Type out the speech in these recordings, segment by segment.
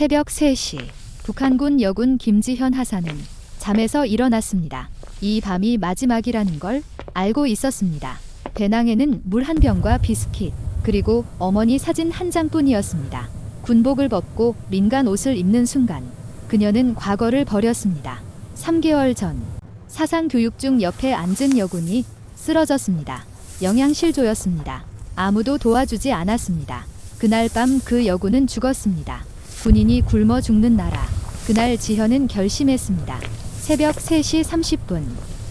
새벽 3시 북한군 여군 김지현 하사는 잠에서 일어났습니다. 이 밤이 마지막이라는 걸 알고 있었습니다. 배낭에는 물 한 병과 비스킷 그리고 어머니 사진 한 장뿐이었습니다. 군복을 벗고 민간 옷을 입는 순간 그녀는 과거를 버렸습니다. 3개월 전 사상 교육 중 옆에 앉은 여군이 쓰러졌습니다. 영양실조였습니다. 아무도 도와주지 않았습니다. 그날 밤 그 여군은 죽었습니다. 군인이 굶어 죽는 나라. 그날 지현은 결심했습니다. 새벽 3시 30분,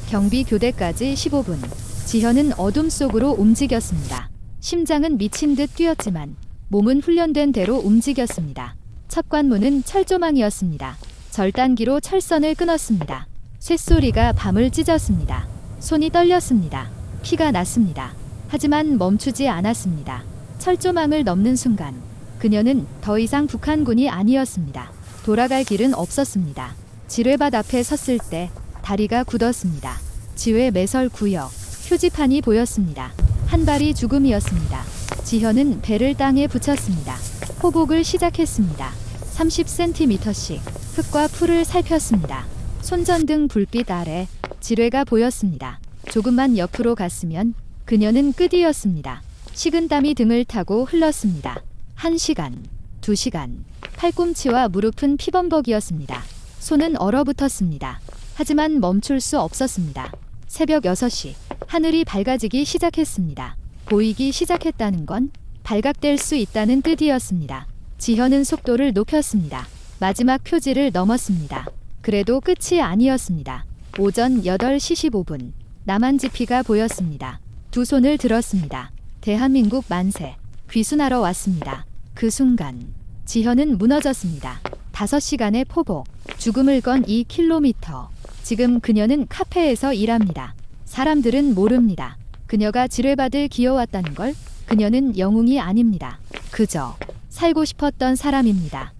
경비 교대까지 15분. 지현은 어둠 속으로 움직였습니다. 심장은 미친 듯 뛰었지만 몸은 훈련된 대로 움직였습니다. 첫 관문은 철조망이었습니다. 절단기로 철선을 끊었습니다. 쇳소리가 밤을 찢었습니다. 손이 떨렸습니다. 피가 났습니다. 하지만 멈추지 않았습니다. 철조망을 넘는 순간 그녀는 더 이상 북한군이 아니었습니다. 돌아갈 길은 없었습니다. 지뢰밭 앞에 섰을 때 다리가 굳었습니다. 지뢰 매설 구역 표지판이 보였습니다. 한 발이 죽음이었습니다. 지현은 배를 땅에 붙였습니다. 호복을 시작했습니다. 30cm씩 흙과 풀을 살폈습니다. 손전등 불빛 아래 지뢰가 보였습니다. 조금만 옆으로 갔으면 그녀는 끝이었습니다. 식은 땀이 등을 타고 흘렀습니다. 한 시간, 두 시간, 팔꿈치와 무릎은 피범벅이었습니다. 손은 얼어붙었습니다. 하지만 멈출 수 없었습니다. 새벽 6시, 하늘이 밝아지기 시작했습니다. 보이기 시작했다는 건 발각될 수 있다는 뜻이었습니다. 지현은 속도를 높였습니다. 마지막 표지를 넘었습니다. 그래도 끝이 아니었습니다. 오전 8시 15분, 남한 지피가 보였습니다. 두 손을 들었습니다. 대한민국 만세, 귀순하러 왔습니다. 그 순간, 지현은 무너졌습니다. 5시간의 포복, 죽음을 건 2km. 지금 그녀는 카페에서 일합니다. 사람들은 모릅니다. 그녀가 지뢰받을 기어왔다는 걸 그녀는 영웅이 아닙니다. 그저 살고 싶었던 사람입니다.